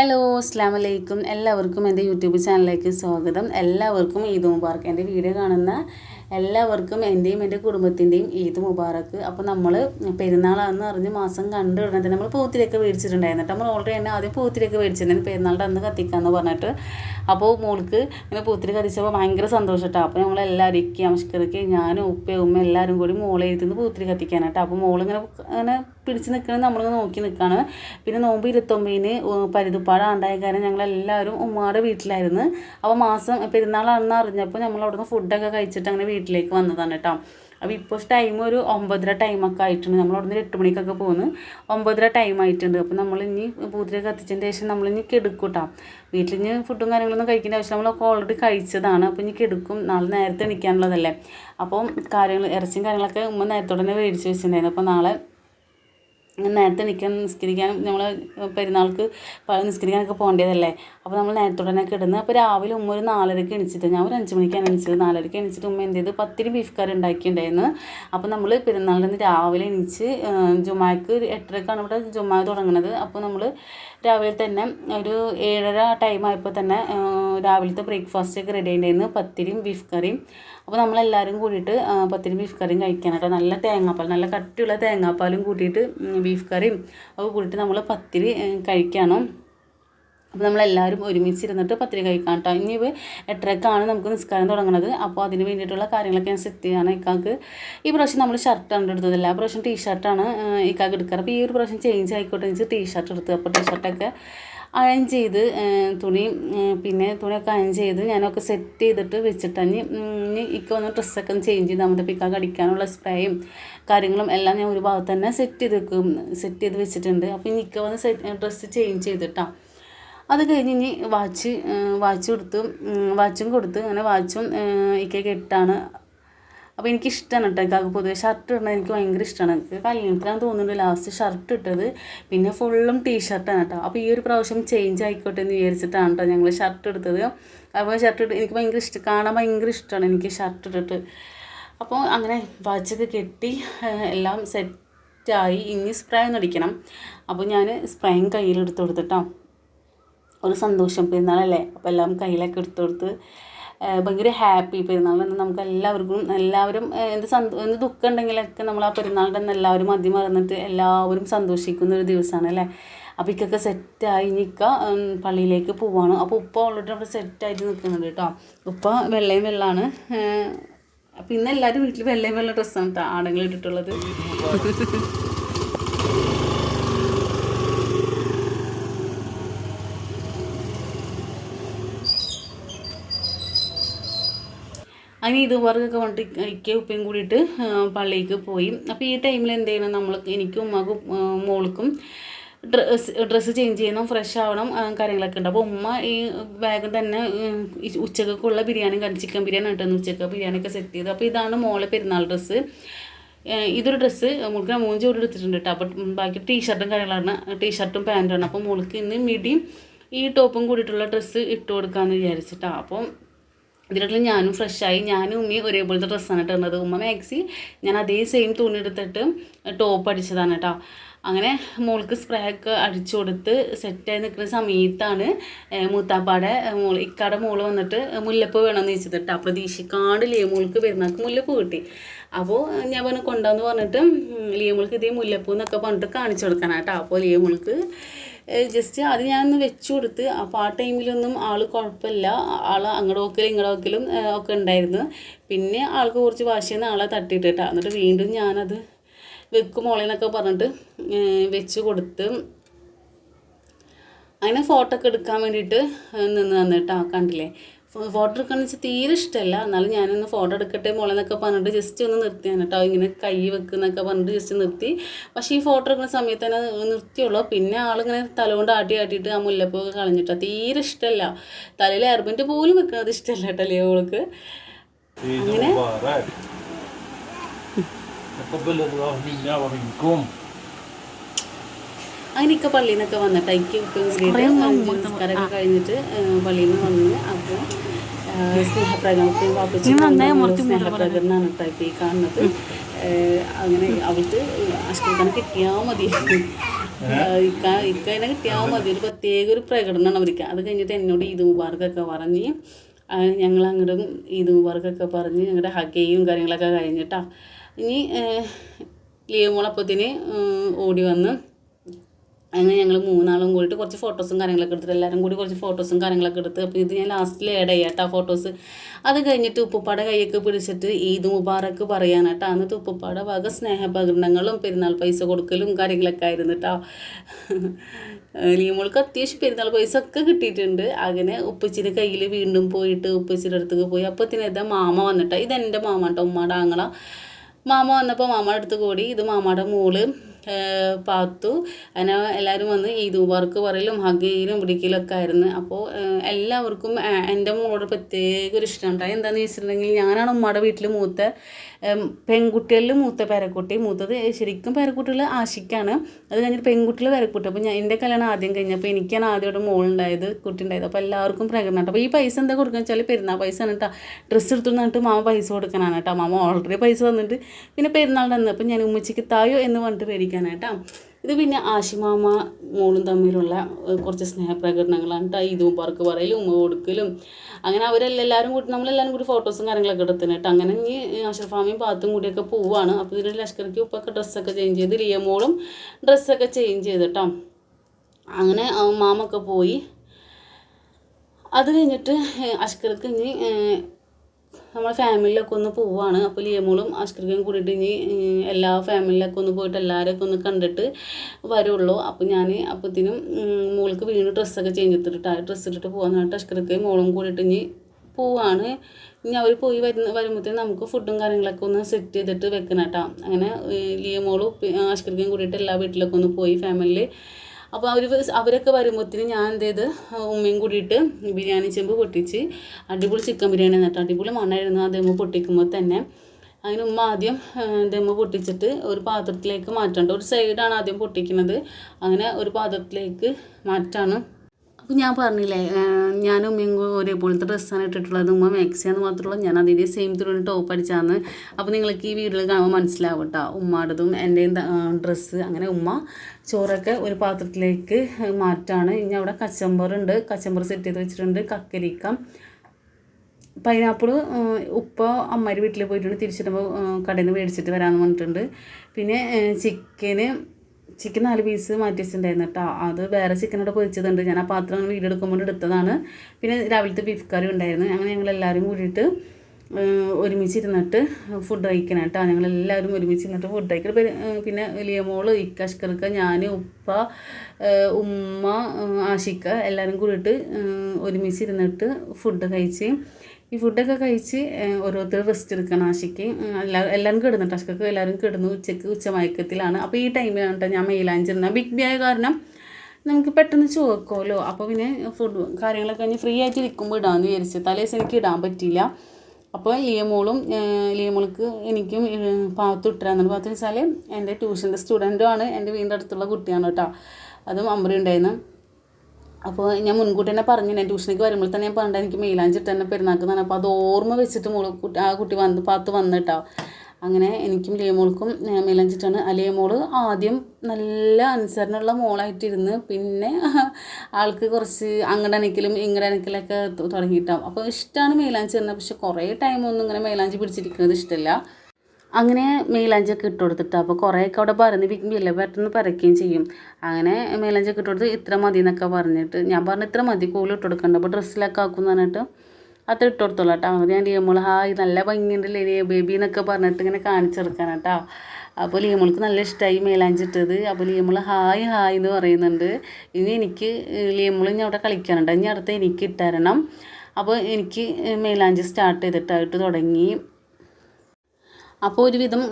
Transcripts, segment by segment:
Hello അസ്സാം വലൈക്കും എല്ലാവർക്കും എന്റെ യൂട്യൂബ് ചാനലിലേക്ക് സ്വാഗതം. എല്ലാവർക്കും ഈദ് മുബാർക്ക് എന്റെ വീഡിയോ കാണുന്ന എല്ലാവർക്കും എന്റെയും എന്റെ കുടുംബത്തിന്റെയും ഈദ് മുബാറക്ക് അപ്പോൾ നമ്മൾ പെരുന്നാളാണെന്ന് അറിഞ്ഞ് മാസം കണ്ടു ഉടനെ നമ്മൾ പൂത്തിരിയൊക്കെ മേടിച്ചിട്ടുണ്ടായിരുന്നു നമ്മൾ ഓൾറെഡി തന്നെ ആദ്യം പൂത്തിരിയൊക്കെ മേടിച്ചിരുന്നു പെരുന്നാളുടെ അന്ന് കത്തിക്കാമെന്ന് പറഞ്ഞിട്ട്. അപ്പോൾ മോൾക്ക് ഇങ്ങനെ പൂത്തിരി കത്തിച്ചപ്പോൾ ഭയങ്കര സന്തോഷം കേട്ടോ. അപ്പോൾ ഞങ്ങളെല്ലാവരും ഇക്കി അമഷ്കറിക്ക് ഞാനും ഉപ്പയും ഉമ്മ എല്ലാവരും കൂടി മോളെ ഇരുത്തുന്നു പൂത്തിരി കത്തിക്കാനായിട്ട് അപ്പോൾ മോളിങ്ങനെ അങ്ങനെ പിടിച്ച് നിൽക്കണത് നമ്മളിങ്ങനെ നോക്കി നിൽക്കുകയാണ് പിന്നെ നോമ്പ് ഇരുപത്തൊമ്പതിന് പരുതുപ്പാട് ആണ്ടായ കാര്യം ഞങ്ങളെല്ലാവരും ഉമ്മയുടെ വീട്ടിലായിരുന്നു. അപ്പോൾ മാസം പെരുന്നാളാണെന്ന് അറിഞ്ഞപ്പോൾ നമ്മൾ അവിടുന്ന് ഫുഡൊക്കെ കഴിച്ചിട്ട് അങ്ങനെ വീട്ടിലേക്ക് വന്നതാണ് കേട്ടോ. അപ്പോൾ ഇപ്പോൾ ടൈം ഒരു ഒമ്പതര ടൈമൊക്കെ ആയിട്ടുണ്ട്. നമ്മൾ ഒരു എട്ട് മണിക്കൊക്കെ പോകുന്നു ഒമ്പതര ടൈം ആയിട്ടുണ്ട്. അപ്പോൾ നമ്മൾ ഇനി പൂതിര കത്തിച്ചതിന് ശേഷം നമ്മൾ ഇനി കെടുക്കും കേട്ടോ. വീട്ടിൽ ഇനി ഫുഡും കാര്യങ്ങളൊന്നും കഴിക്കേണ്ട ആവശ്യം നമ്മളൊക്കെ ഓൾറെഡി കഴിച്ചതാണ്. അപ്പോൾ ഇനി കെടുക്കും. നാളെ നേരത്തെ എണീക്കാനുള്ളതല്ലേ. അപ്പം കാര്യങ്ങൾ ഇറച്ചിയും കാര്യങ്ങളൊക്കെ ഉമ്മ നേരത്തോടെ തന്നെ മേടിച്ച് വെച്ചിട്ടുണ്ടായിരുന്നു. അപ്പോൾ നാളെ നേരത്തെ നിൽക്കാൻ നിസ്കരിക്കാൻ നമ്മൾ പെരുന്നാൾക്ക് നിസ്കരിക്കാനൊക്കെ പോകേണ്ടതല്ലേ? അപ്പോൾ നമ്മൾ നേരത്തെ തന്നെ കിടന്ന് അപ്പോൾ രാവിലെ ഉമ്മ ഒരു നാലരയ്ക്ക് എണിച്ചിട്ട് ഞാൻ ഒരു അഞ്ച് മണിക്കാണ് എണിച്ചത്. നാലരയ്ക്ക് എണിച്ചിട്ട് ഉമ്മ എന്ത് ചെയ്ത്? പത്തിരി ബീഫ് കറി ഉണ്ടാക്കിയിട്ടുണ്ടായിരുന്നു. അപ്പോൾ നമ്മൾ പെരുന്നാളിൽ നിന്ന് രാവിലെ എണിച്ച് ജുമാക്ക് എട്ടരക്കാണ് ഇവിടെ ജുമാ തുടങ്ങുന്നത്. അപ്പോൾ നമ്മൾ രാവിലെ തന്നെ ഒരു ഏഴര ടൈം ആയപ്പോൾ തന്നെ രാവിലത്തെ ബ്രേക്ക്ഫാസ്റ്റ് ഒക്കെ റെഡി ആയിട്ടുണ്ടായിരുന്നു. പത്തിരിയും ബീഫ് കറിയും അപ്പോൾ നമ്മളെല്ലാവരും കൂടിയിട്ട് ആ, പത്തിരി ബീഫ് കറിയും കഴിക്കാനായിട്ട് നല്ല തേങ്ങാപ്പാൽ നല്ല കട്ടിയുള്ള തേങ്ങാപ്പാലും കൂട്ടിയിട്ട് ബീഫ് കറിയും ഒക്കെ കൂട്ടിയിട്ട് നമ്മൾ പത്തിരി കഴിക്കണം. അപ്പോൾ നമ്മളെല്ലാവരും ഒരുമിച്ച് ഇരുന്നിട്ട് പത്തിരി കഴിക്കാം കേട്ടോ ഇനി എട്ടരക്കാണ് നമുക്ക് നിസ്കാരം തുടങ്ങുന്നത് അപ്പോൾ അതിന് വേണ്ടിയിട്ടുള്ള കാര്യങ്ങളൊക്കെ ഞാൻ സെറ്റ് ചെയ്യാണ് ഇക്കാക്ക്. ഈ പ്രാവശ്യം നമ്മൾ ഷർട്ടാണ് എടുത്തത് എല്ലാ പ്രാവശ്യം ടീ ഷർട്ടാണ് ഇക്കാക്ക് എടുക്കാറ്. അപ്പോൾ ഈ ഒരു പ്രാവശ്യം ചേഞ്ച് ആയിക്കോട്ടെ എന്ന് വെച്ച് ടീ ഷർട്ട് അപ്പോൾ ടീ ഷർട്ടൊക്കെ അയൺ ചെയ്ത് തുണി പിന്നെ തുണിയൊക്കെ അയൺ ചെയ്ത് ഞാനൊക്കെ സെറ്റ് ചെയ്തിട്ട് വെച്ചിട്ടാണ് ഇനി ഇക്ക വന്ന് ഡ്രസ്സൊക്കെ ചേഞ്ച് ചെയ്ത് നമ്മുടെ പിക്കാക്ക് അടിക്കാനുള്ള സ്പ്രേയും കാര്യങ്ങളും എല്ലാം ഞാൻ ഒരു ഭാഗത്ത് തന്നെ സെറ്റ് ചെയ്ത് വെക്കും സെറ്റ് ചെയ്ത് വെച്ചിട്ടുണ്ട്. അപ്പോൾ ഇനി ഇക്ക വന്ന് സെറ്റ് ഡ്രസ്സ് ചേഞ്ച് ചെയ്തിട്ടാണ് അത് കഴിഞ്ഞ് ഇനി വാച്ച് വാച്ച് കൊടുത്തു വാച്ചും കൊടുത്ത് അങ്ങനെ വാച്ചും ഇക്കൊക്കെ ഇട്ടാണ് അപ്പോൾ എനിക്ക് ഇഷ്ടമാണ് കേട്ടോ എനിക്ക് പൊതുവെ ഷർട്ട് ഇടണം എനിക്ക് ഭയങ്കര ഇഷ്ടമാണ് എനിക്ക് കല്യാണത്തിനാണ് തോന്നുന്നുണ്ട് ലാസ്റ്റ് ഷർട്ട് ഇട്ടത്. പിന്നെ ഫുള്ളും ടീഷർട്ടാണ് കേട്ടോ അപ്പോൾ ഈ ഒരു പ്രാവശ്യം ചേഞ്ച് ആയിക്കോട്ടെ എന്ന് വിചാരിച്ചിട്ടാണ് കേട്ടോ ഞങ്ങൾ ഷർട്ട് എടുത്തത് അപ്പോൾ ഷർട്ട് ഇട്ട് എനിക്ക് ഭയങ്കര ഇഷ്ടം കാണാൻ ഭയങ്കര ഇഷ്ടമാണ് എനിക്ക് ഷർട്ട് ഇട്ടിട്ട്. അപ്പോൾ അങ്ങനെ വാച്ചൊക്കെ കെട്ടി എല്ലാം സെറ്റായി ഇനി സ്പ്രേ ഒന്ന് അടിക്കണം. അപ്പോൾ ഞാൻ സ്പ്രേയും കയ്യിലെടുത്ത് കൊടുത്തിട്ടോ ഒരു സന്തോഷം പെരുന്നാളല്ലേ? അപ്പോൾ എല്ലാം കയ്യിലൊക്കെ എടുത്തു കൊടുത്ത് ഭയങ്കര ഹാപ്പി പെരുന്നാൾ പെരുന്നാളിന് നമുക്ക് എല്ലാവർക്കും എല്ലാവരും എന്ത് സന്തോ എന്ത് ദുഃഖം ഉണ്ടെങ്കിലൊക്കെ നമ്മൾ ആ പെരുന്നാൾ അന്ന് എല്ലാവരും മതി മറന്നിട്ട് എല്ലാവരും സന്തോഷിക്കുന്ന ഒരു ദിവസമാണ് അല്ലേ? അപ്പോൾ ഇക്കൊക്കെ സെറ്റായി നിൽക്കുക പള്ളിയിലേക്ക് പോവാണ്. അപ്പോൾ ഉപ്പ ഓൾറെഡി അവിടെ സെറ്റായിട്ട് നിൽക്കുന്നുണ്ട് കേട്ടോ. ഉപ്പ വെള്ളയും വെള്ളമാണ് അപ്പോൾ ഇന്ന് എല്ലാവരും വീട്ടിൽ വെള്ളയും വെള്ള ഡ്രസ്സാണ് കേട്ടോ ആണുങ്ങൾ ഇട്ടിട്ടുള്ളത്. അങ്ങനെ ഇതുവർക്കൊക്കെ വന്നിട്ട് ഇക്കയും ഉപ്പയും കൂടിയിട്ട് പള്ളിക്ക് പോയി. അപ്പോൾ ഈ ടൈമിൽ എന്ത് ചെയ്യണം? നമ്മൾ എനിക്കും ഉമ്മക്കും മോൾക്കും ഡ്രസ്സ് ഡ്രസ്സ് ചേഞ്ച് ചെയ്യണം ഫ്രഷ് ആവണം കാര്യങ്ങളൊക്കെ ഉണ്ട്. അപ്പോൾ ഉമ്മ ഈ ബാഗ് തന്നെ ഉച്ചക്കുള്ള ബിരിയാണി കണ്ട് ചിക്കൻ ബിരിയാണി കിട്ടുന്നു ഉച്ചയ്ക്ക് ബിരിയാണിയൊക്കെ സെറ്റ് ചെയ്തു. അപ്പോൾ ഇതാണ് മോളെ പെരുന്നാൾ ഡ്രസ്സ് ഇതൊരു ഡ്രസ്സ് മോൾക്ക് മൂന്ന് ജോഡി എടുത്തിട്ടുണ്ട് കേട്ടോ. അപ്പോൾ ബാക്കി ടീഷർട്ടും കാര്യങ്ങളാണ്. ടീഷർട്ടും പാന്റുമാണ് അപ്പോൾ മോൾക്ക് ഇന്ന് മിടിയും ഈ ടോപ്പും കൂടിയിട്ടുള്ള ഡ്രസ്സ് ഇട്ട് കൊടുക്കാമെന്ന് വിചാരിച്ചിട്ടാണ് അപ്പോൾ ഇതിലുള്ള ഞാനും ഫ്രഷായി ഞാനും ഉമ്മയും ഒരേപോലത്തെ ഡ്രസ്സാണ് ഇട്ടുന്നത് ഉമ്മ മാക്സി ഞാൻ അതേ സെയിം തുണി എടുത്തിട്ട് ടോപ്പ് അടിച്ചതാണ് കേട്ടോ അങ്ങനെ മോൾക്ക് സ്പ്രേ ഒക്കെ അടിച്ചു കൊടുത്ത് സെറ്റായി നിൽക്കുന്ന സമയത്താണ് മൂത്താപ്പാടെ മോൾ ഇക്കാടെ മോൾ വന്നിട്ട് മുല്ലപ്പൂ വേണമെന്ന് ചോദിച്ചത് കേട്ടോ പ്രതീക്ഷിക്കാണ്ട് ലിയമോൾക്ക് പെരുന്നാൾക്ക് മുല്ലപ്പൂ കിട്ടി. അപ്പോൾ ഞാൻ പറഞ്ഞു കൊണ്ടാന്ന് പറഞ്ഞിട്ട് ലിയമോൾക്ക് ഇതേ മുല്ലപ്പൂ എന്നൊക്കെ പറഞ്ഞിട്ട് കാണിച്ചു കൊടുക്കാനാട്ടോ അപ്പോൾ ലിയമോൾക്ക് ജസ്റ്റ് അത് ഞാനൊന്ന് വെച്ച് കൊടുത്ത് അപ്പോൾ ആ ടൈമിലൊന്നും ആൾ കുഴപ്പമില്ല. ആൾ അങ്ങോട്ട് നോക്കലും ഇങ്ങോട്ട് നോക്കലും ഒക്കെ ഉണ്ടായിരുന്നു. പിന്നെ ആൾക്ക് കുറച്ച് വാശിയെന്ന് ആളെ തട്ടിയിട്ടാ എന്നിട്ട് വീണ്ടും ഞാനത് വെക്കും മോളെന്നൊക്കെ പറഞ്ഞിട്ട് വെച്ചു കൊടുത്ത് അങ്ങനെ ഫോട്ടോ ഒക്കെ എടുക്കാൻ വേണ്ടിയിട്ട് നിന്ന് തന്നിട്ടാ കണ്ടില്ലേ? ഫോട്ടോ എടുക്കാന്ന് വെച്ചാൽ തീരെ ഇഷ്ടമല്ല എന്നാലും ഞാനൊന്ന് ഫോട്ടോ എടുക്കട്ടെ മോളെന്നൊക്കെ പറഞ്ഞിട്ട് ജസ്റ്റ് ഒന്ന് നിർത്തിയാണ് കേട്ടോ. ഇങ്ങനെ കൈ വെക്കുന്നൊക്കെ പറഞ്ഞിട്ട് ജസ്റ്റ് നിർത്തി. പക്ഷേ ഈ ഫോട്ടോ എടുക്കുന്ന സമയത്ത് തന്നെ നിർത്തിയുള്ളൂ. പിന്നെ ആളിങ്ങനെ തലകൊണ്ട് ആട്ടി ആട്ടിയിട്ട് ആ മുല്ലപ്പൊക്കെ കളഞ്ഞിട്ടോ തീരെ ഇഷ്ടമല്ല തലയിൽ എയർബെന്റ് പോലും വെക്കുന്നത് ഇഷ്ടമല്ല കേട്ടോ അല്ലേ ഓൾക്ക് അങ്ങനെ? അങ്ങനെയൊക്കെ പള്ളിയിൽ നിന്നൊക്കെ വന്നിട്ട് എനിക്ക് നമസ്കാരമൊക്കെ കഴിഞ്ഞിട്ട് പള്ളിയിൽ നിന്ന് വന്ന്. അപ്പോൾ സ്നേഹപ്രകടനം വാപ്പിച്ചു സ്നേഹപ്രകടനാണ് ഇപ്പോൾ ഈ കാണുന്നത്. അങ്ങനെ അവൾക്ക് അഷ്ടം കിട്ടിയാൽ മതി. ഇക്ക ഇക്ക അതിനെ കിട്ടിയാൽ മതി. ഒരു പ്രത്യേക ഒരു പ്രകടനമാണ് അവർക്ക്. അത് കഴിഞ്ഞിട്ട് എന്നോട് ഈദ് മുബാർക്കൊക്കെ പറഞ്ഞ് ഞങ്ങൾ അങ്ങോട്ടും ഈദ് മുബാർക്കൊക്കെ പറഞ്ഞ് ഞങ്ങളുടെ ഹഗയും കാര്യങ്ങളൊക്കെ കഴിഞ്ഞിട്ടാ. ഇനി ലിയോ മോളപ്പത്തിന് ഓടി വന്ന് അങ്ങനെ ഞങ്ങൾ മൂന്നാളും കൂടിയിട്ട് കുറച്ച് ഫോട്ടോസും കാര്യങ്ങളൊക്കെ എടുത്തിട്ട് എല്ലാവരും കൂടി കുറച്ച് ഫോട്ടോസും കാര്യങ്ങളൊക്കെ എടുത്ത്. അപ്പോൾ ഇത് ഞാൻ ലാസ്റ്റിൽ ആഡ് ചെയ്യാം കേട്ടോ ഫോട്ടോസ് അത് കഴിഞ്ഞിട്ട് ഉപ്പുപ്പാടെ കൈയൊക്കെ പിടിച്ചിട്ട് ഈദ് മുബാറക്ക് പറയാനാട്ടോ. അന്നത്തെ ഉപ്പുപ്പാടെ വക സ്നേഹപ്രകടനങ്ങളും പെരുന്നാൾ പൈസ കൊടുക്കലും കാര്യങ്ങളൊക്കെ ആയിരുന്നു കേട്ടോ ലീമോൾക്ക് അത്യാവശ്യം പെരുന്നാൾ പൈസ ഒക്കെ കിട്ടിയിട്ടുണ്ട്. അങ്ങനെ ഉപ്പച്ചിന്റെ കയ്യിൽ വീണ്ടും പോയിട്ട് ഉപ്പച്ചിന്റെ അടുത്തേക്ക് പോയി. അപ്പോൾ ഇതാ മാമ വന്നിട്ടാണ് ഇതെന്റെ മാമ കേട്ടോ ആങ്ങള. മാമ വന്നപ്പോൾ മാമയുടെ അടുത്ത് കൂടി. ഇത് മാമയുടെ മോൾ. പാത്തു. അങ്ങനെ എല്ലാവരും വന്ന് ഈദ് മുബാർക്ക് പറയലും ഹഗ് ചെയ്യലും പിടിക്കലും ഒക്കെ ആയിരുന്നു അപ്പോൾ എല്ലാവർക്കും എന്റെ മോളോട് പ്രത്യേക ഒരു ഇഷ്ടമുണ്ടായി എന്താണെന്ന് വെച്ചിട്ടുണ്ടെങ്കിൽ ഞാനാണ് ഉമ്മയുടെ വീട്ടിൽ മൂത്ത പെൺകുട്ടികളിൽ മൂത്ത പേരക്കുട്ടി മൂത്തത് ശരിക്കും പേരക്കുട്ടികൾ ആശിക്കാണ്. അത് കഴിഞ്ഞിട്ട് പെൺകുട്ടികൾ പേരക്കുട്ടി. അപ്പോൾ ഞാൻ എന്റെ കല്യാണം ആദ്യം കഴിഞ്ഞപ്പോൾ എനിക്കാണ് ആദ്യമായിട്ട് മോളുണ്ടായത് കുട്ടി ഉണ്ടായത് അപ്പോൾ എല്ലാവർക്കും പ്രകടനം അപ്പോൾ ഈ പൈസ എന്താ കൊടുക്കുക വെച്ചാൽ പെരുന്നാൾ പൈസ ആണ് കേട്ടോ ഡ്രസ്സ് എടുത്തു എന്നിട്ട് മാമ പൈസ കൊടുക്കാനാണ് കേട്ടോ മാമ ഓൾറെഡി പൈസ തന്നിട്ട്. പിന്നെ പെരുന്നാൾ തന്നെ അപ്പോൾ ഞാൻ ഉമ്മച്ചിക്ക് തായോ? എന്ന് പറഞ്ഞിട്ട് പേടിക്കാനായിട്ടാ ഇത് പിന്നെ ആശിമാമ മോളും തമ്മിലുള്ള കുറച്ച് സ്നേഹപ്രകടനങ്ങളാണ് കേട്ടോ ഇതും പറക്ക് പറയലും ഉമ്മ കൊടുക്കലും അങ്ങനെ അവരെല്ലാവരും കൂടി നമ്മളെല്ലാവരും കൂടി ഫോട്ടോസും കാര്യങ്ങളൊക്കെ എടുത്തിന് കേട്ടോ അങ്ങനെ ഇനി അഷർഫാമിയും പാത്തും കൂടിയൊക്കെ പോവാണ്. അപ്പോൾ ഇതിന്റെ ലഷ്കർക്ക് ഉപ്പൊക്കെ ഡ്രസ്സൊക്കെ ചേഞ്ച് ചെയ്ത് ലിയമോളും ഡ്രസ്സൊക്കെ ചേഞ്ച് ചെയ്ത് കേട്ടോ അങ്ങനെ മാമൊക്കെ പോയി. അത് കഴിഞ്ഞിട്ട് അഷ്കർക്ക് ഇനി ഏഹ്, നമ്മളെ ഫാമിലിയിലൊക്കെ ഒന്ന് പോവാണ്. അപ്പോൾ ലിയമോളും അഷ്കർക്കും കൂടിയിട്ട് ഇനി എല്ലാ ഫാമിലിയിലൊക്കെ ഒന്ന് പോയിട്ട് എല്ലാവരെയൊക്കെ ഒന്ന് കണ്ടിട്ട് വരുള്ളൂ. അപ്പോൾ ഞാൻ അപ്പോഴത്തേനും മോൾക്ക് വീണ്ടും ഡ്രസ്സൊക്കെ ചേഞ്ച് ചെയ്തിട്ട് ഡ്രസ്സ് ഇട്ടിട്ട് പോകാൻ പറഞ്ഞിട്ട് അഷ്കർക്ക് മോളും കൂടിയിട്ട് ഇനി പോവാണ്. ഇനി അവർ പോയി വരുന്ന വരുമ്പോഴത്തേനും നമുക്ക് ഫുഡും കാര്യങ്ങളൊക്കെ ഒന്ന് സെറ്റ് ചെയ്തിട്ട് വെക്കണം കേട്ടോ. അങ്ങനെ ലിയമോളും അഷ്കർക്കും കൂടിയിട്ട് എല്ലാ വീട്ടിലൊക്കെ ഒന്ന് പോയി ഫാമിലിയിൽ അപ്പോൾ അവർ അവരൊക്കെ വരുമ്പോഴത്തേന് ഞാൻ എന്ത് ചെയ്ത് ഉമ്മയും കൂടിയിട്ട് ബിരിയാണി ചെമ്പ് പൊട്ടിച്ച് അടിപൊളി ചിക്കൻ ബിരിയാണി എന്നിട്ട് അടിപൊളി മണ്ണായിരുന്നു ആ പൊട്ടിക്കുമ്പോൾ തന്നെ. അതിന് ഉമ്മ ആദ്യം ദമ്മ് പൊട്ടിച്ചിട്ട് ഒരു പാത്രത്തിലേക്ക് മാറ്റണ്ട ഒരു സൈഡാണ് ആദ്യം പൊട്ടിക്കുന്നത്. അങ്ങനെ ഒരു പാത്രത്തിലേക്ക് മാറ്റാണ്. ഞാൻ പറഞ്ഞില്ലേ ഞാനും ഉമ്മയും ഒരേപോലത്തെ ഡ്രസ്സാണ് ഇട്ടിട്ടുള്ളത്. ഉമ്മ മാക്സിയാന്ന് മാത്രമല്ല ഞാൻ അതിന്റെ സെയിം തുണി ടോപ്പ് അടിച്ചാന്ന്. അപ്പോൾ നിങ്ങൾക്ക് ഈ വീഡിയോയിൽ കാണുമ്പോൾ മനസ്സിലാവും കേട്ടോ ഉമ്മാടതും എന്റെയും ഡ്രസ്സ് അങ്ങനെ ഉമ്മ ചോറൊക്കെ ഒരു പാത്രത്തിലേക്ക് മാറ്റാണ്. ഇനി അവിടെ കച്ചമ്പറുണ്ട് കച്ചമ്പർ സെറ്റ് ചെയ്ത് വെച്ചിട്ടുണ്ട്. കക്കരിക്ക പൈനാപ്പിൾ ഉപ്പ അമ്മയുടെ വീട്ടിൽ പോയിട്ടുണ്ട്. തിരിച്ചിടുമ്പോൾ കടയിൽ നിന്ന് മേടിച്ചിട്ട് വരാമെന്ന് പറഞ്ഞിട്ടുണ്ട്. പിന്നെ ചിക്കന് ചിക്കൻ നാല് പീസ് മാറ്റി വെച്ചിട്ടുണ്ടായിരുന്നു കേട്ടോ. അത് വേറെ ചിക്കനോട് പൊരിച്ചതുണ്ട്. ഞാൻ ആ പാത്രം വീഡിയോ എടുക്കുമ്പോൾ എടുത്തതാണ്. പിന്നെ രാവിലത്തെ ബീഫ് കറി ഉണ്ടായിരുന്നു. അങ്ങനെ ഞങ്ങൾ എല്ലാവരും കൂടിയിട്ട് ഒരുമിച്ചിരുന്നിട്ട് ഫുഡ് കഴിക്കണം കേട്ടോ. ഞങ്ങൾ എല്ലാവരും ഒരുമിച്ചിരുന്നിട്ട് ഫുഡ് കഴിക്കണം. പിന്നെ, വലിയ ലിയമോൾ ഇക്ക ഞാൻ ഉപ്പ ഉമ്മ ആഷിക്ക എല്ലാവരും കൂടിയിട്ട് ഒരുമിച്ചിരുന്നിട്ട് ഫുഡ് കഴിച്ച് ഈ ഫുഡൊക്കെ കഴിച്ച് ഓരോരുത്തർ റെസ്റ്റ് എടുക്കണം ആശയ്ക്ക്. എല്ലാ എല്ലാവരും കിടന്നിട്ട് ആശക്കൊക്കെ എല്ലാവരും കിടന്നു ഉച്ചയ്ക്ക് ഉച്ചമയക്കത്തിലാണ്. അപ്പോൾ ഈ ടൈമിലാണ് കേട്ടോ ഞാൻ മെയിലാഞ്ചിരുന്നത് ബിഗ് ബി ആയ കാരണം നമുക്ക് പെട്ടെന്ന് ചോക്കുമല്ലോ അപ്പോൾ പിന്നെ ഫുഡ് കാര്യങ്ങളൊക്കെ കഴിഞ്ഞ് ഫ്രീ ആയിട്ട് ഇരിക്കുമ്പോൾ ഇടാമെന്ന് വിചാരിച്ചു. തലേദിവസം എനിക്ക് ഇടാൻ പറ്റിയില്ല. അപ്പോൾ ലിയമോളും ലിയമോൾക്ക് എനിക്കും പാത്ത് ഇട്ടിരാന്നുണ്ട് പാത്തു വെച്ചാൽ എന്റെ ട്യൂഷന്റെ സ്റ്റുഡന്റും ആണ് എന്റെ വീടിന്റെ അടുത്തുള്ള കുട്ടിയാണ് കേട്ടോ അതും അമ്പറി ഉണ്ടായിരുന്നു. അപ്പോൾ ഞാൻ മുൻകൂട്ടി തന്നെ പറഞ്ഞു ഞാൻ ട്യൂഷനിലേക്ക് വരുമ്പോൾ തന്നെ ഞാൻ പറഞ്ഞിട്ട് എനിക്ക് മെയിലാഞ്ചിട്ട് തന്നെ പെരുന്നാക്കുന്നതാണ് അപ്പോൾ അത് ഓർമ്മ വെച്ചിട്ട് മോൾ കുട്ടി ആ കുട്ടി വന്ന് പാത്ത് വന്നിട്ടോ. അങ്ങനെ എനിക്കും ലിയമോൾക്കും മെയിലാഞ്ചിട്ടാണ് ആ ലിയമോൾ ആദ്യം നല്ല അനുസരണമുള്ള മോളായിട്ടിരുന്ന് പിന്നെ ആൾക്ക് കുറച്ച് അങ്ങടെ അനക്കലും ഇങ്ങടെ അനക്കലൊക്കെ തുടങ്ങിയിട്ടാവും അപ്പോൾ ഇഷ്ടമാണ് മെയിലാഞ്ചി തന്നെ പക്ഷെ കുറേ ടൈമൊന്നും ഇങ്ങനെ മെയിലാഞ്ചി പിടിച്ചിരിക്കുന്നത് ഇഷ്ടമില്ല അങ്ങനെ മേലാഞ്ചൊക്കെ ഇട്ട് കൊടുത്തിട്ട് അപ്പോൾ കുറേയൊക്കെ അവിടെ പറഞ്ഞ് വിൽക്കുമ്പോൾ പെട്ടെന്ന് പരക്കുകയും ചെയ്യും. അങ്ങനെ മേലാഞ്ചൊക്കെ ഇട്ട് കൊടുത്ത് ഇത്ര മതി എന്നൊക്കെ പറഞ്ഞിട്ട് ഞാൻ പറഞ്ഞു ഇത്ര മതി കൂടുതൽ ഇട്ട് കൊടുക്കണ്ട. അപ്പോൾ ഡ്രസ്സിലൊക്കെ ആക്കും എന്ന് പറഞ്ഞിട്ട് അത്ര ഇട്ട് കൊടുത്തോളാം കേട്ടോ. ഞാൻ ലിയമോൾ ഹായ് നല്ല ഭംഗിയുണ്ടല്ലേ ലേ ബേബി എന്നൊക്കെ പറഞ്ഞിട്ട് ഇങ്ങനെ കാണിച്ചെടുക്കാൻ കേട്ടോ. അപ്പോൾ ലിയമോൾക്ക് നല്ല ഇഷ്ടമായി മേലാഞ്ചിട്ടത് അപ്പോൾ ലിയമോൾ ഹായ് ഹായ് എന്ന് പറയുന്നുണ്ട്. ഇനി എനിക്ക് ലിയമോൾ ഇനി അവിടെ കളിക്കാനുണ്ട്. ഇനി അടുത്ത് എനിക്ക് ഇട്ടരണം. അപ്പോൾ എനിക്ക് മേലാഞ്ചി സ്റ്റാർട്ട് ചെയ്തിട്ടായിട്ട് തുടങ്ങി. അപ്പോൾ ഒരുവിധം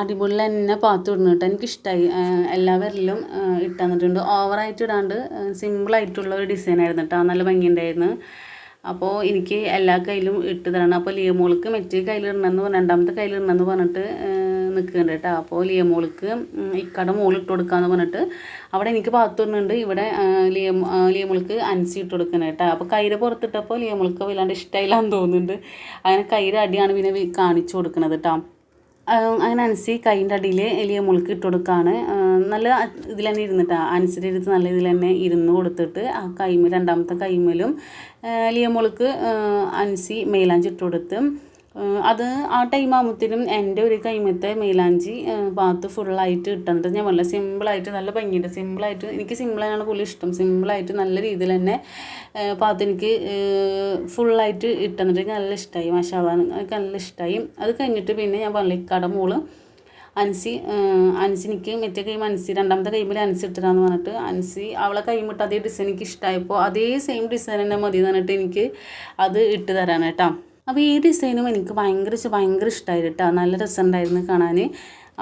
അടിപൊളി തന്നെ പാത്ത് ഇടുന്നു കേട്ടോ. എനിക്കിഷ്ടമായി എല്ലാ വിരലിലും ഇട്ട് ഓവറായിട്ട് ഇടാണ്ട് സിമ്പിളായിട്ടുള്ള ഒരു ഡിസൈൻ ആയിരുന്നു കേട്ടോ. നല്ല ഭംഗിയുണ്ടായിരുന്നു. അപ്പോൾ എനിക്ക് എല്ലാ കയ്യിലും ഇട്ട് തരണം. അപ്പോൾ ലിയമോൾക്ക് മറ്റേ കയ്യിലിടണമെന്ന് രണ്ടാമത്തെ കയ്യിലിടണമെന്ന് പറഞ്ഞിട്ട് നിൽക്കുന്നുണ്ട് കേട്ടോ. അപ്പോൾ ലിയമോൾക്ക് ഇക്കട മോൾ ഇട്ട് കൊടുക്കാന്ന് പറഞ്ഞിട്ട് അവിടെ എനിക്ക് പാത്തുണ്ട് ഇവിടെ ലിയ ലിയം മോൾക്ക് അൻസി ഇട്ട് കൊടുക്കുന്നത് കേട്ടോ. അപ്പോൾ കൈര പുറത്തിട്ടപ്പോൾ ലിയ ലിയമോൾക്ക് വല്ലാണ്ട് ഇഷ്ടമായില്ലാന്ന് തോന്നുന്നുണ്ട്. അങ്ങനെ കൈര അടിയാണ് പിന്നെ കാണിച്ചു കൊടുക്കുന്നത് കേട്ടോ. അങ്ങനെ അനസി കൈന്റെ അടിയിൽ എലിയ മുളുക്ക് ഇട്ട് കൊടുക്കുകയാണ് നല്ല ഇതിൽ തന്നെ ഇരുന്നിട്ടാ അനസിന്റെ അടുത്ത് നല്ല ഇതിൽ തന്നെ ഇരുന്ന് കൊടുത്തിട്ട് ആ കൈമ രണ്ടാമത്തെ കൈമലും എലിയ അൻസി അനസി ഇട്ട് കൊടുത്ത് അത് ആ ടൈം ആകുമ്പോഴത്തേനും എന്റെ ഒരു കൈമത്തെ മൈലാഞ്ചി ഭാഗത്ത് ഫുള്ളായിട്ട് ഇട്ടിട്ട് ഞാൻ വളരെ സിമ്പിളായിട്ട് നല്ല ഭംഗിയുണ്ട്. സിമ്പിളായിട്ട് എനിക്ക് സിമ്പിളാണ് കൂടുതൽ ഇഷ്ടം. സിമ്പിളായിട്ട് നല്ല രീതിയിൽ തന്നെ പാത്ത് എനിക്ക് ഫുള്ളായിട്ട് ഇട്ടെന്നിട്ട് എനിക്ക് നല്ല ഇഷ്ടമായി മഷാളാണ് എനിക്ക് നല്ല ഇഷ്ടമായി അത് കഴിഞ്ഞിട്ട് പിന്നെ ഞാൻ പള്ളിക്കട മോൾ അൻസി എനിക്ക് മറ്റേ കൈമ അൻസി രണ്ടാമത്തെ കൈമിൽ അൻസി ഇട്ടതാന്ന് പറഞ്ഞിട്ട് അൻസി അവളെ കൈമിട്ട് അതേ ഡിസൈൻ എനിക്ക് ഇഷ്ടമായപ്പോൾ അതേ സെയിം ഡിസൈൻ തന്നെ മതി എന്ന് പറഞ്ഞിട്ട് എനിക്ക് അത് ഇട്ട് തരാൻ അപ്പോൾ ഈ ഡിസൈനും എനിക്ക് ഭയങ്കര ഭയങ്കര ഇഷ്ടമായി കേട്ടോ നല്ല രസമുണ്ടായിരുന്നു കാണാൻ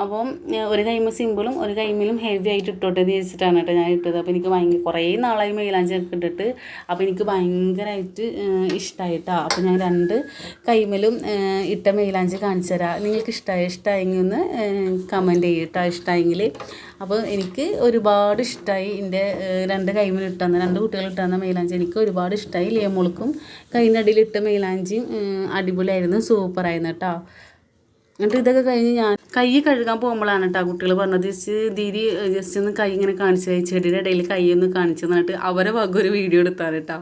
അപ്പം ഒരു കൈമ സിമ്പിളും ഒരു കൈമിലും ഹെവി ആയിട്ട് ഇട്ടോട്ടെ എന്ന് വെച്ചിട്ടാണ് കേട്ടോ ഞാൻ ഇട്ടത്. അപ്പോൾ എനിക്ക് ഭയങ്കര കുറേ നാളായി മൈലാഞ്ചൊക്കെ ഇട്ടിട്ട്. അപ്പോൾ എനിക്ക് ഭയങ്കരമായിട്ട് ഇഷ്ടമായിട്ടാ അപ്പോൾ ഞാൻ രണ്ട് കൈമലും ഇട്ട മൈലാഞ്ചി കാണിച്ചു തരാം. നിങ്ങൾക്ക് ഇഷ്ടമായി ഇഷ്ടമായെങ്കിൽ ഒന്ന് കമന്റ് ചെയ്യട്ടോ ഇഷ്ടമായെങ്കിൽ അപ്പോൾ എനിക്ക് ഒരുപാട് ഇഷ്ടമായി എന്റെ രണ്ട് കൈമിൽ ഇട്ടുന്ന രണ്ട് കുട്ടികൾ ഇട്ടുന്ന മൈലാഞ്ചി. എനിക്ക് ഒരുപാട് ഇഷ്ടമായി ലേമോൾക്കും കൈനടിയിൽ ഇട്ട മൈലാഞ്ചിയും അടിപൊളിയായിരുന്നു. സൂപ്പറായിരുന്നു കേട്ടോ. എന്നിട്ട് ഇതൊക്കെ കഴിഞ്ഞ് ഞാൻ കൈ കഴുകാൻ പോകുമ്പോഴാണ് കേട്ടോ കുട്ടികൾ പറഞ്ഞത് ദീദി ജസ്റ്റ് ഒന്ന് കൈ ഇങ്ങനെ കാണിച്ചു ചെടിയുടെ ഇടയിൽ കൈ ഒന്ന് കാണിച്ചു തന്നിട്ട് അവരെ വക ഒരു വീഡിയോ എടുത്താണ് കേട്ടോ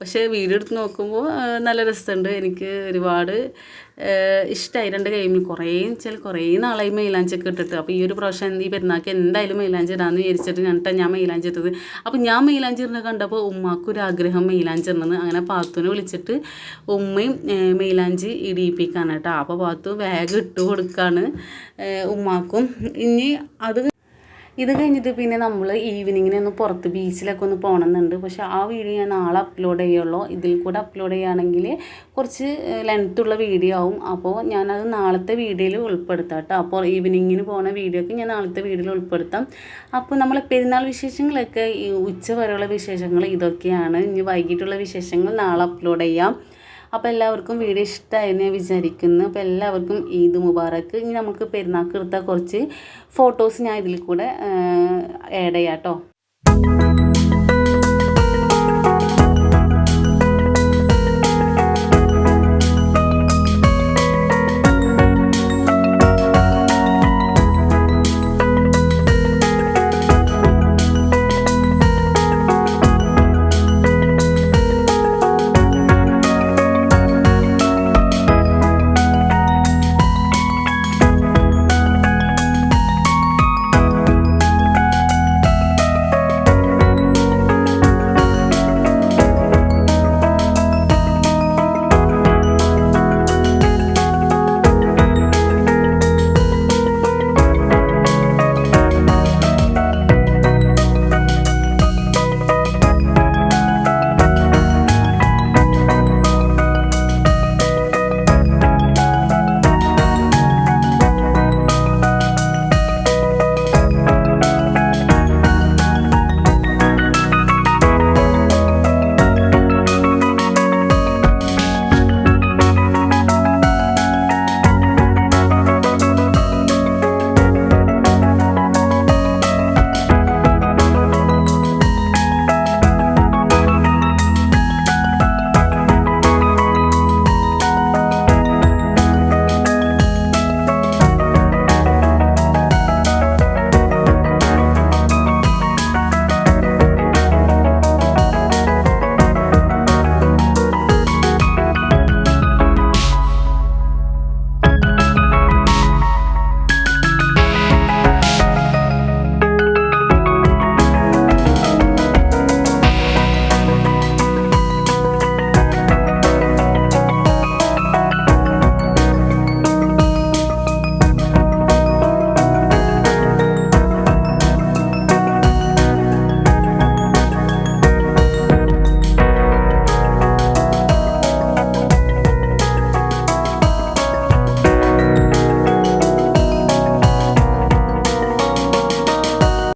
പക്ഷേ വീഡിയോ എടുത്ത് നോക്കുമ്പോൾ നല്ല രസമുണ്ട്. എനിക്ക് ഒരുപാട് ഇഷ്ടമായി രണ്ട് കൈമിൽ കുറേ വെച്ചാൽ കുറേ നാളായി മൈലാഞ്ചൊക്കെ ഇട്ടിട്ട്. അപ്പോൾ ഈ ഒരു പ്രാവശ്യം ഈ പെരുന്നാൾക്ക് എന്തായാലും മൈലാഞ്ചി ഇടാമെന്ന് വിചാരിച്ചിട്ട് ഞാൻ ഞാൻ മൈലാഞ്ചി ഇട്ടത്. അപ്പോൾ ഞാൻ മൈലാഞ്ചി ഇടുന്നത് കണ്ടപ്പോൾ ഉമ്മാക്കൊരു ആഗ്രഹം മൈലാഞ്ചി ഇടണമെന്ന്. അങ്ങനെ പാത്തുവിനെ വിളിച്ചിട്ട് ഉമ്മയും മെയിലാഞ്ചി മൈലാഞ്ചി ഇടിയിപ്പിക്കാൻ കേട്ടോ അപ്പോൾ പാത്തു വേഗം ഇട്ട്. കൊടുക്കാണ് കൊടുക്കുകയാണ് ഉമ്മാക്കും. ഇനി അത് ഇത് കഴിഞ്ഞിട്ട് പിന്നെ നമ്മൾ ഈവനിങ്ങിന് ഒന്ന് പുറത്ത് ബീച്ചിലൊക്കെ ഒന്ന് പോകണമെന്നുണ്ട് പക്ഷേ ആ വീഡിയോ ഞാൻ നാളെ അപ്ലോഡ് ചെയ്യുള്ളൂ. ഇതിൽ കൂടെ അപ്ലോഡ് ചെയ്യുകയാണെങ്കിൽ കുറച്ച് ലെങ്ത്തുള്ള വീഡിയോ ആവും. അപ്പോൾ ഞാനത് നാളത്തെ വീഡിയോയിൽ ഉൾപ്പെടുത്താം കേട്ടോ. അപ്പോൾ ഈവനിങ്ങിന് പോകുന്ന വീഡിയോ ഒക്കെ ഞാൻ നാളത്തെ വീഡിയോയിൽ ഉൾപ്പെടുത്താം. അപ്പോൾ നമ്മൾ പെരുന്നാൾ വിശേഷങ്ങളൊക്കെ ഈ ഉച്ച വരെയുള്ള വിശേഷങ്ങൾ ഇതൊക്കെയാണ്. ഇനി വൈകിട്ടുള്ള വിശേഷങ്ങൾ നാളെ അപ്ലോഡ് ചെയ്യാം. അപ്പോൾ എല്ലാവർക്കും വീഡിയോ ഇഷ്ടമായെന്ന് ഞാൻ വിചാരിക്കുന്നു. അപ്പോൾ എല്ലാവർക്കും ഈദ് മുബാറക്ക് ഇനി നമുക്ക് പെരുന്നാൾക്ക് എടുത്ത കുറച്ച് ഫോട്ടോസ് ഞാൻ ഇതിൽ കൂടെ ആഡ് ചെയ്യാം കേട്ടോ